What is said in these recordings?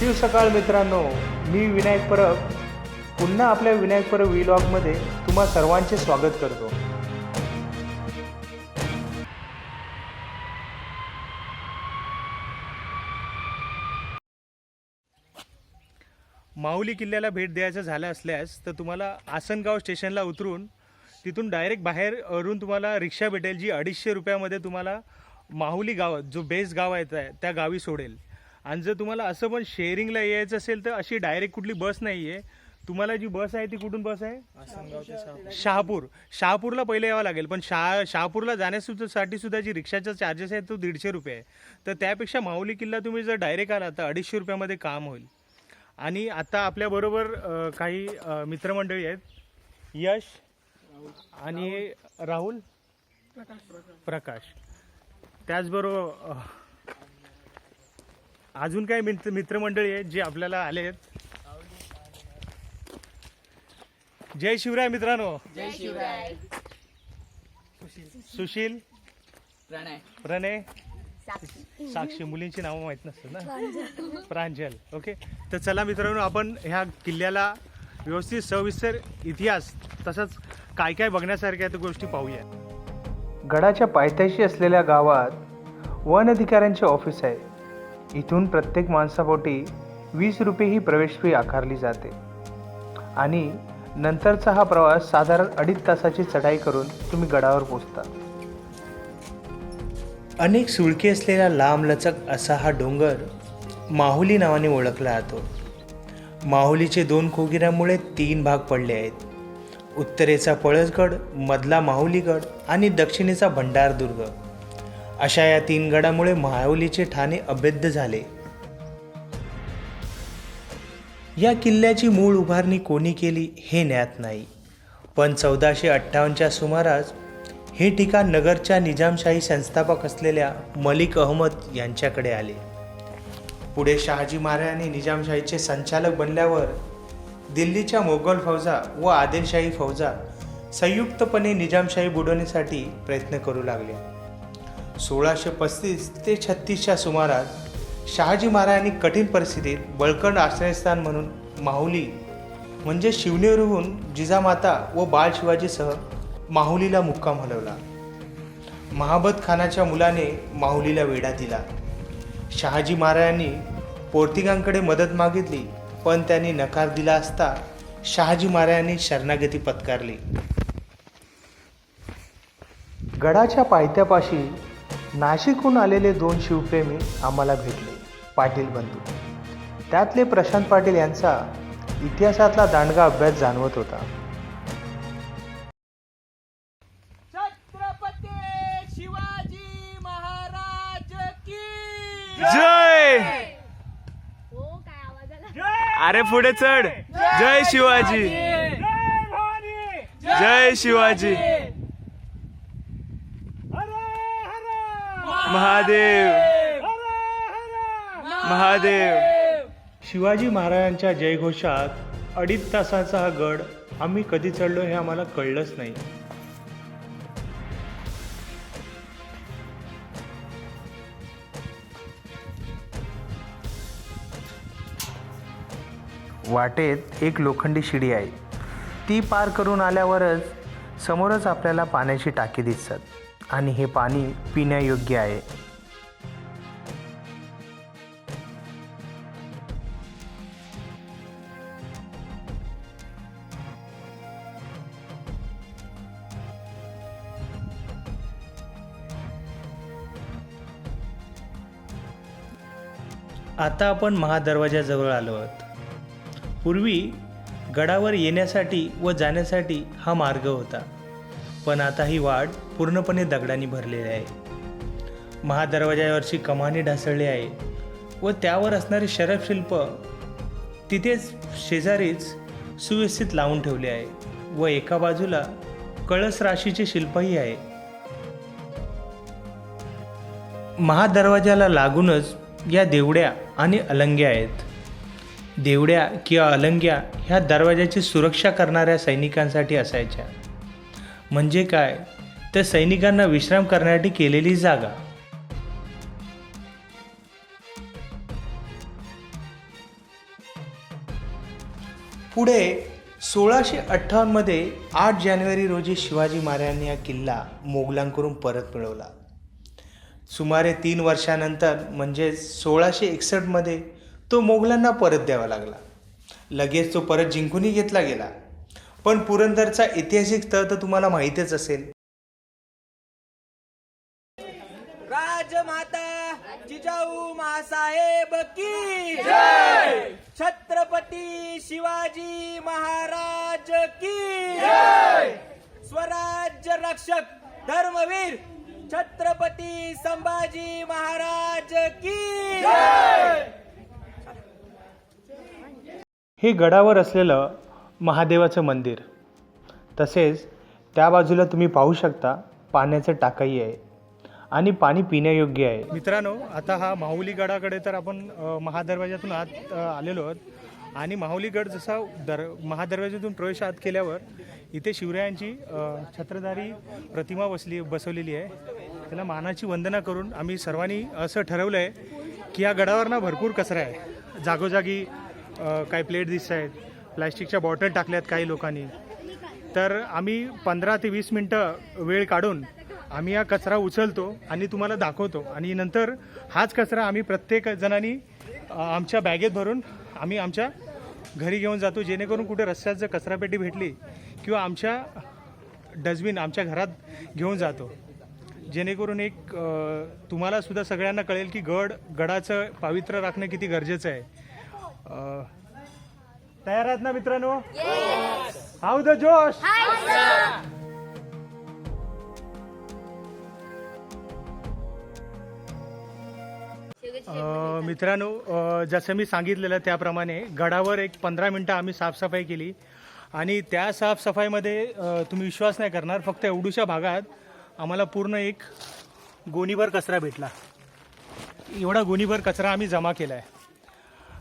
शिवसकाळ मित्रांनो मी विनायक परब. पुन्हा आपल्या विनायक परब विलॉगमध्ये तुम्हा सर्वांचे स्वागत करतो. माऊली किल्ल्याला भेट द्यायचं झालं असल्यास तर तुम्हाला आसनगाव स्टेशनला उतरून तिथून डायरेक्ट बाहेर वरून तुम्हाला रिक्षा भेटेल जी अडीचशे रुपयामध्ये तुम्हाला माहुली गावात जो बेस गाव आहे त्या गावी सोडेल. आणि जर तुम्हाला असं पण शेअरिंगला यायचं असेल तर अशी डायरेक्ट कुठली बस नाही आहे तुम्हाला जी बस आहे ती कुठून बस आहे? शहापूर. शहापूरला पहिले यावं लागेल पण शहा शहापूरला जाण्यासाठी सुद्धा जी रिक्षाचा चार्जेस आहे तो दीडशे रुपये आहे. तर त्यापेक्षा माऊली किल्ला तुम्ही जर डायरेक्ट आला तर अडीचशे रुपयामध्ये काम होईल. आणि आता आपल्याबरोबर काही मित्रमंडळी आहेत. यश आणि राहुल? प्रकाश. त्याचबरोबर अ, अजून काही मित्र मित्रमंडळी आहेत जे आपल्याला आले आहेत. जय शिवराय मित्रांनो. जय शिवराय. सुशील. प्रणय. प्रणय. साक्षी. मुलींची नावं माहीत नसतात ना? प्रांजल. ओके. तर चला मित्रांनो आपण ह्या किल्ल्याला व्यवस्थित सविस्तर इतिहास तसंच काय काय बघण्यासारख्या त्या गोष्टी पाहूया. गडाच्या पायथ्याशी असलेल्या गावात वन अधिकाऱ्यांचे ऑफिस आहे. इथून प्रत्येक माणसापोटी वीस रुपये ही प्रवेश फी आकारली जाते. आणि नंतरचा हा प्रवास साधारण अडीच तासाची चढाई करून तुम्ही गडावर पोचता अनेक सुळके असलेला लांबलचक असा हा डोंगर माहुली नावाने ओळखला जातो. माहुलीचे दोन खोगिरांमुळे तीन भाग पडले आहेत. उत्तरेचा पळसगड मधला माहुलीगड आणि दक्षिणेचा भंडारदुर्ग. अशा या तीन गडामुळे मायावलीचे ठाणे अभेद्य झाले. या किल्ल्याची मूळ उभारणी कोणी केली हे ज्ञात नाही. पण चौदाशे अठ्ठावन्नच्या सुमारास हे ठिकाण नगरच्या निजामशाही संस्थापक असलेल्या मलिक अहमद यांच्याकडे आले. पुढे शहाजी महाराजांनी निजामशाहीचे संचालक बनल्यावर दिल्लीच्या मोगल फौजा व आदिलशाही फौजा संयुक्तपणे निजामशाही बुडवण्यासाठी प्रयत्न करू लागले सोळाशे पस्तीस ते छत्तीसच्या सुमारास शहाजी महाराजांनी कठीण परिस्थितीत बळकंड आश्रयस्थान म्हणून माहुली म्हणजे शिवनेरहून जिजामाता व बाळ शिवाजीसह माहुलीला मुक्काम हलवला. महाबत खानाच्या मुलाने माहुलीला वेढा दिला. शहाजी महाराजांनी पोर्तिगांकडे मदत मागितली पण त्यांनी नकार दिला असता शहाजी महाराजांनी शरणागती पत्कारली. गडाच्या पायथ्यापाशी नाशिकहून आलेले दोन शिवप्रेमी आम्हाला भेटले पाटील बंधू. त्यातले प्रशांत पाटील यांचा इतिहासातला दांडगा अभ्यास जाणवत होता. छत्रपती शिवाजी महाराज की जय! काय आवाज आला? अरे पुढे चढ. जय शिवाजी. जय शिवाजी. महादेव. महादेव. शिवाजी महाराजांच्या जयघोषात अडीच तासाचा हा गड आम्ही कधी चढलो हे आम्हाला कळलंच नाही. वाटेत एक लोखंडी शिडी आहे. ती पार करून आल्यावरच समोरच आपल्याला पाण्याची टाकी दिसतात. आणि हे पाणी पिण्यायोग्य आहे. आता आपण महादरवाजाजवळ आलो आहोत. पूर्वी गडावर येण्यासाठी व जाण्यासाठी हा मार्ग होता. पण आता ही वाट पूर्णपणे दगडांनी भरलेली आहे. महादरवाजावरची कमानी ढासळली आहे व त्यावर असणारे शरफशिल्प तिथेच शेजारीच सुव्यवस्थित लावून ठेवले आहे व एका बाजूला कळस राशीचे शिल्पही आहे. महादरवाजाला लागूनच या देवड्या आणि अलंग्या आहेत. देवड्या किंवा अलंग्या ह्या दरवाजाची सुरक्षा करणाऱ्या सैनिकांसाठी असायच्या. म्हणजे काय? तर सैनिकांना विश्राम करण्यासाठी केलेली जागा. पुढे सोळाशे अठ्ठावन्नमध्ये आठ जानेवारी रोजी शिवाजी महाराजांनी हा किल्ला मोगलांकडून परत मिळवला. सुमारे तीन वर्षानंतर म्हणजे सोळाशे एकसष्टमध्ये तो मोगलांना परत द्यावा लागला. लगेच तो परत जिंकूनही घेतला गेला. पण पुरंदरचा ऐतिहासिक स्थळ तर तुम्हाला माहीतच असेल. राजमाता जिजाऊ मासाहेब की जय! छत्रपती शिवाजी महाराज की जय! स्वराज्य रक्षक धर्मवीर छत्रपती संभाजी महाराज की जय! हे गडावर असलेलं महादेवाचं मंदिर. तसेच त्या बाजूला तुम्ही पाहू शकता पाण्याचं टाकाई आहे आणि पाणी पिण्यायोग्य आहे. मित्रांनो आता हा माहुली गडाकडे तर आपण महादरवाज्यातून आत आलेलो आहोत. आणि माहुली गड जसा दर महादरवाज्यातून प्रवेश आत केल्यावर इथे शिवरायांची छत्रधारी प्रतिमा बसली बसवलेली आहे. त्याला मानाची वंदना करून आम्ही सर्वांनी असं ठरवलं आहे की या गडावर ना भरपूर कचरा आहे. जागोजागी काय काही प्लेट दिसत आहेत प्लॅस्टिकच्या बॉटल टाकल्यात काही लोकांनी. तर आम्ही पंधरा ते वीस मिनटं वेळ काढून आम्ही हा कचरा उचलतो आणि तुम्हाला दाखवतो. आणि नंतर हाच कचरा आम्ही प्रत्येक जणांनी आमच्या बॅगेत भरून आम्ही आमच्या घरी घेऊन जातो. जेणेकरून कुठे रस्त्यात जर कचरापेटी भेटली किंवा आमच्या डस्टबिन आमच्या घरात घेऊन जातो. जेणेकरून एक तुम्हाला सुद्धा सगळ्यांना कळेल की गड गडाचं पावित्र्य राखणं किती गरजेचं आहे. तयार आहात ना मित्रांनो? हाऊ द जोश. मित्रांनो जसं मी सांगितलेलं त्याप्रमाणे गडावर एक पंधरा मिनटं आम्ही साफसफाई केली. आणि त्या साफसफाईमध्ये तुम्ही विश्वास नाही करणार फक्त एवढूशा भागात आम्हाला पूर्ण एक गोणीभर कचरा भेटला. एवढा गोणीभर कचरा आम्ही जमा केला आहे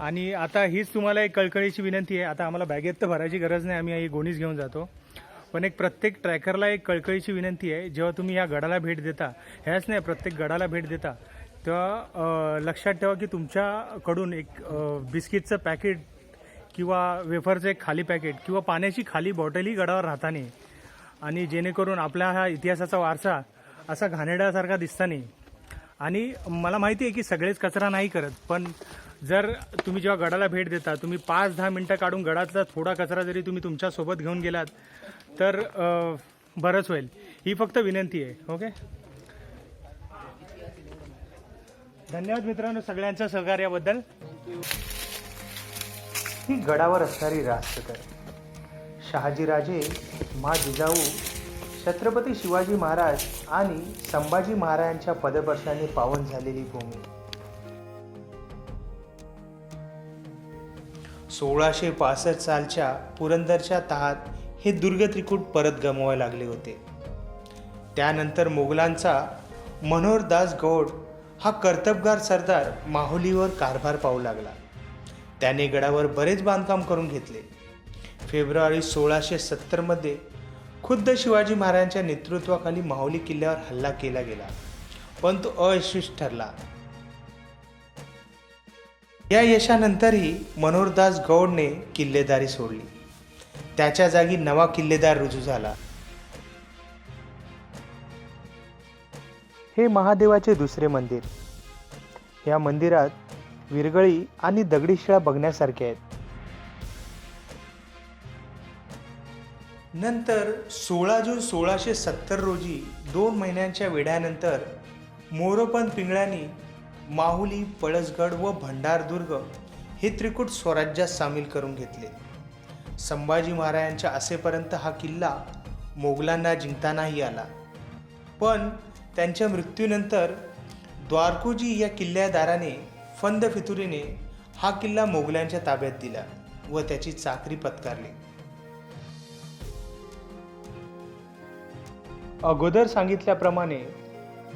आणि आता हीच तुम्हाला एक कळकळीची विनंती आहे. आता आम्हाला बॅगेत तर भरायची गरज नाही. आम्ही ही गोणीच घेऊन जातो. पण एक प्रत्येक ट्रॅकरला एक कळकळीची विनंती आहे. जेव्हा तुम्ही या गडाला भेट देता ह्याच नाही प्रत्येक गडाला भेट देता तेव्हा लक्षात ठेवा की तुमच्याकडून एक बिस्किटचं पॅकेट किंवा वेफरचं एक खाली पॅकेट किंवा पाण्याची खाली बॉटलही गडावर राहता नाही आणि जेणेकरून आपला हा इतिहासाचा वारसा असा घाणेड्यासारखा दिसता नाही आणि मला माहिती आहे की सगळेच कचरा नाही करत पण जर तुम्ही जेव्हा गडाला भेट देता तुम्ही पाच दहा मिनटं काढून गडातला थोडा कचरा जरी तुम्ही तुमच्यासोबत घेऊन गेलात तर बरंच होईल. ही फक्त विनंती आहे ओके? धन्यवाद मित्रांनो सगळ्यांच्या सहकार्याबद्दल. ही गडावर असणारी राष्ट्रकर शहाजीराजे मा जिजाऊ छत्रपती शिवाजी महाराज आणि संभाजी महाराजांच्या पदपर्शाने पावन झालेली भूमी. सोळाशे पासष्ट सालच्या पुरंदरच्या तहात हे दुर्ग त्रिकूट परत गमवावे लागले होते. त्यानंतर मोगलांचा मनोहरदास गौड हा कर्तबगार सरदार माहुलीवर कारभार पाहू लागला. त्याने गडावर बरेच बांधकाम करून घेतले. फेब्रुवारी सोळाशे सत्तरमध्ये खुद्द शिवाजी महाराजांच्या नेतृत्वाखाली माहुली किल्ल्यावर हल्ला केला गेला. पण तो अयशस्वी ठरला. या यशानंतरही मनोहरदास गौडने किल्लेदारी सोडली. त्याच्या जागी नवा किल्लेदार रुजू झाला. हे महादेवाचे दुसरे मंदिर. या मंदिरात विरगळी आणि दगडी शिळा बघण्यासारखे आहेत. नंतर सोळा जून सोळाशे सत्तर रोजी दोन महिन्यांच्या वेढ्यानंतर मोरोपंत पिंगळ्यांनी माहुली पळसगड व भंडारदुर्ग हे त्रिकूट स्वराज्यात सामील करून घेतले. संभाजी महाराजांच्या असेपर्यंत हा किल्ला मोगलांना जिंकतानाही आला. पण त्यांच्या मृत्यूनंतर द्वारकोजी या किल्ल्यादाराने फंद फितुरीने हा किल्ला मोगलांच्या ताब्यात दिला व त्याची चाकरी पत्कारली. अगोदर सांगितल्याप्रमाणे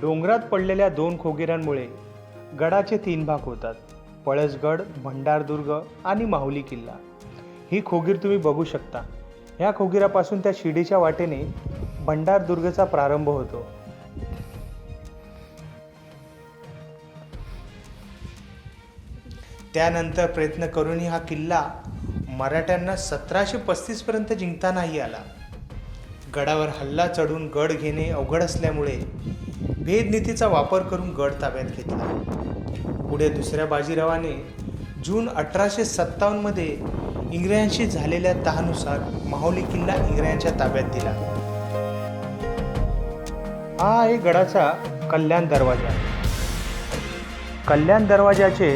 डोंगरात पडलेल्या दोन खोगिरांमुळे गडाचे तीन भाग होतात. पळसगड भंडारदुर्ग आणि माहुली किल्ला. ही खोगीर तुम्ही बघू शकता. ह्या खोगिरापासून त्या शिडीच्या वाटेने भंडारदुर्गचा प्रारंभ होतो. त्यानंतर प्रयत्न करूनही हा किल्ला मराठ्यांना सतराशे पस्तीसपर्यंत जिंकता नाही आला. गडावर हल्ला चढून गड घेणे अवघड असल्यामुळे भेदनीतीचा वापर करून गड ताब्यात घेतला. पुढे दुसऱ्या बाजीरावाने जून अठराशे सत्तावन्नमध्ये इंग्रजांशी झालेल्या तहानुसार माहुली किल्ला इंग्रजांच्या ताब्यात दिला. हा आहे गडाचा कल्याण दरवाजा. कल्याण दरवाजाचे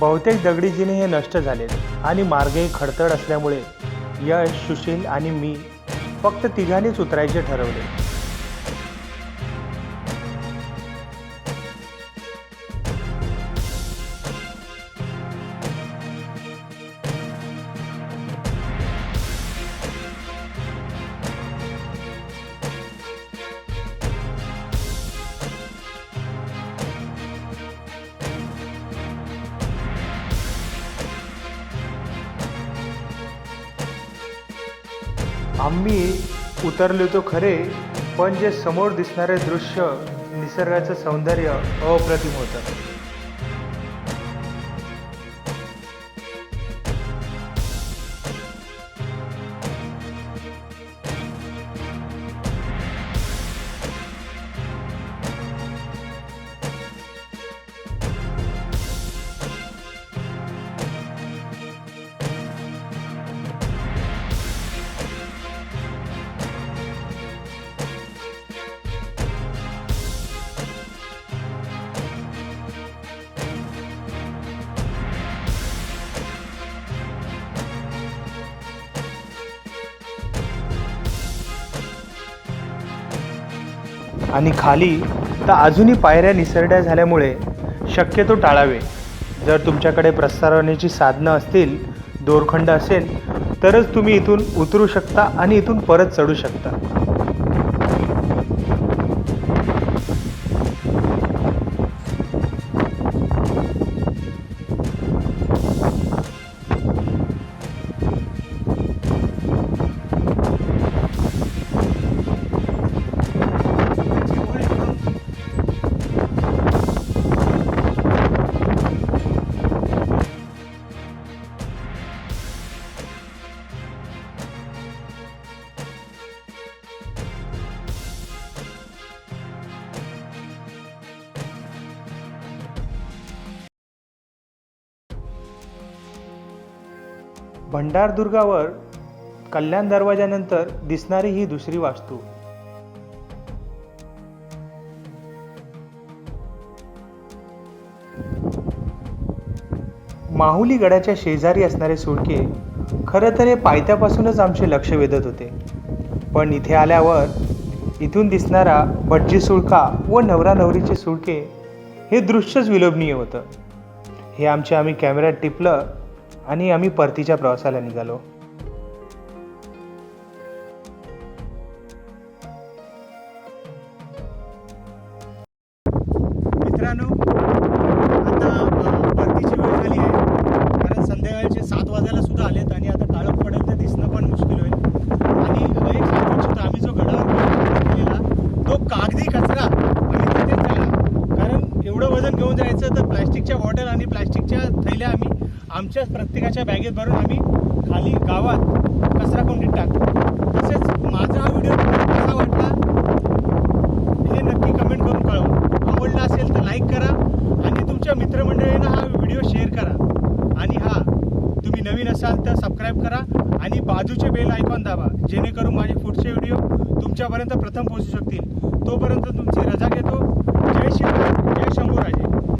बहुतेक दगडी जिने हे नष्ट झाले आणि मार्गही खडतड असल्यामुळे यश सुशील आणि मी फक्त तिघांनीच उतरायचे ठरवले. आम्ही उतरलो तो खरे पण जे समोर दिसणारे दृश्य निसर्गाचं सौंदर्य अप्रतिम होतं. आणि खाली तर अजूनही पायऱ्या निसरड्या झाल्यामुळे शक्यतो टाळावे. जर तुमच्याकडे प्रसारवण्याची साधनं असतील दोरखंड असेल तरच तुम्ही इथून उतरू शकता आणि इथून परत चढू शकता. भंडारदुर्गावर कल्याण दरवाजानंतर दिसणारी ही दुसरी वास्तू. माहुली गडाच्या शेजारी असणारे सुळके खरं तर हे पायथ्यापासूनच आमचे लक्ष वेधत होते. पण इथे आल्यावर इथून दिसणारा भटजी सुळका व नवरा नवरीचे सुळके हे दृश्यच विलोभनीय होतं. हे आमचे आम्ही कॅमेऱ्यात टिपलं आणि आम्ही परतीच्या प्रवासाला निघालो. मित्रांनो आता अ, परतीची वेळ झाली आहे कारण संध्याकाळचे सात वाजायला सुद्धा आलेत आणि आता काळं पडेल तर दिसणं पण मुश्किल होईल आणि एक सांगू इच्छितो आम्ही जो गडावर प्रवास केलेला तो कागदी कचरा आम्ही तिथेच जायला कारण एवढं वजन घेऊन जायचं तर प्लॅस्टिकच्या बॉटल आणि प्लॅस्टिकच्या थैल्या आम्ही आमच्या प्रत्येकाच्या बॅगेत भरून आम्ही खाली गावात कचरा कोंडीत टाकतो. तसेच माझा हा व्हिडिओ कसा वाटला हे नक्की कमेंट करून कळवा. आवडला असेल तर लाईक करा आणि तुमच्या मित्रमंडळींना हा व्हिडिओ शेअर करा. आणि हा तुम्ही नवीन असाल तर सबस्क्राईब करा आणि बाजूचे बेल आयकॉन दाबा जेणेकरून माझे पुढचे व्हिडिओ तुमच्यापर्यंत प्रथम पोहोचू शकतील. तोपर्यंत तुमची रजा घेतो